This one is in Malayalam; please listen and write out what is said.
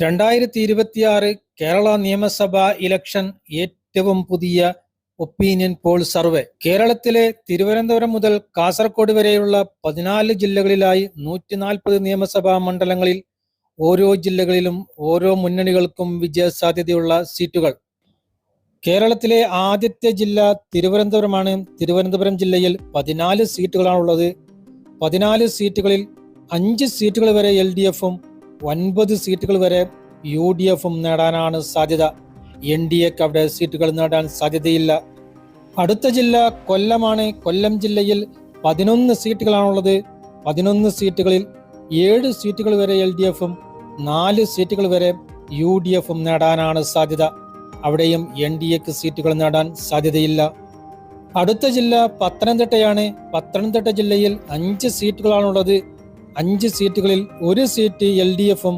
രണ്ടായിരത്തി ഇരുപത്തിയാറ് കേരള നിയമസഭാ ഇലക്ഷൻ ഏറ്റവും പുതിയ ഒപ്പീനിയൻ പോൾ സർവേ. കേരളത്തിലെ തിരുവനന്തപുരം മുതൽ കാസർഗോഡ് വരെയുള്ള പതിനാല് ജില്ലകളിലായി നൂറ്റി നാൽപ്പത് നിയമസഭാ മണ്ഡലങ്ങളിൽ ഓരോ ജില്ലകളിലും ഓരോ മുന്നണികൾക്കും വിജയസാധ്യതയുള്ള സീറ്റുകൾ. കേരളത്തിലെ ആദ്യത്തെ ജില്ല തിരുവനന്തപുരമാണ്. തിരുവനന്തപുരം ജില്ലയിൽ പതിനാല് സീറ്റുകളാണുള്ളത്. പതിനാല് സീറ്റുകളിൽ അഞ്ച് സീറ്റുകൾ വരെ എൽ ഡി എഫും ഒൻപത് സീറ്റുകൾ വരെ യു ഡി എഫും നേടാനാണ് സാധ്യത. എൻ ഡി എക്ക് അവിടെ സീറ്റുകൾ നേടാൻ സാധ്യതയില്ല. അടുത്ത ജില്ല കൊല്ലമാണ്. കൊല്ലം ജില്ലയിൽ പതിനൊന്ന് സീറ്റുകളാണുള്ളത്. പതിനൊന്ന് സീറ്റുകളിൽ ഏഴ് സീറ്റുകൾ വരെ എൽ ഡി എഫും നാല് സീറ്റുകൾ വരെ യു ഡി എഫും നേടാനാണ് സാധ്യത. അവിടെയും എൻ ഡി എക്ക് സീറ്റുകൾ നേടാൻ സാധ്യതയില്ല. അടുത്ത ജില്ല പത്തനംതിട്ടയാണ്. പത്തനംതിട്ട ജില്ലയിൽ അഞ്ച് സീറ്റുകളാണുള്ളത്. അഞ്ച് സീറ്റുകളിൽ ഒരു സീറ്റ് എൽ ഡി എഫും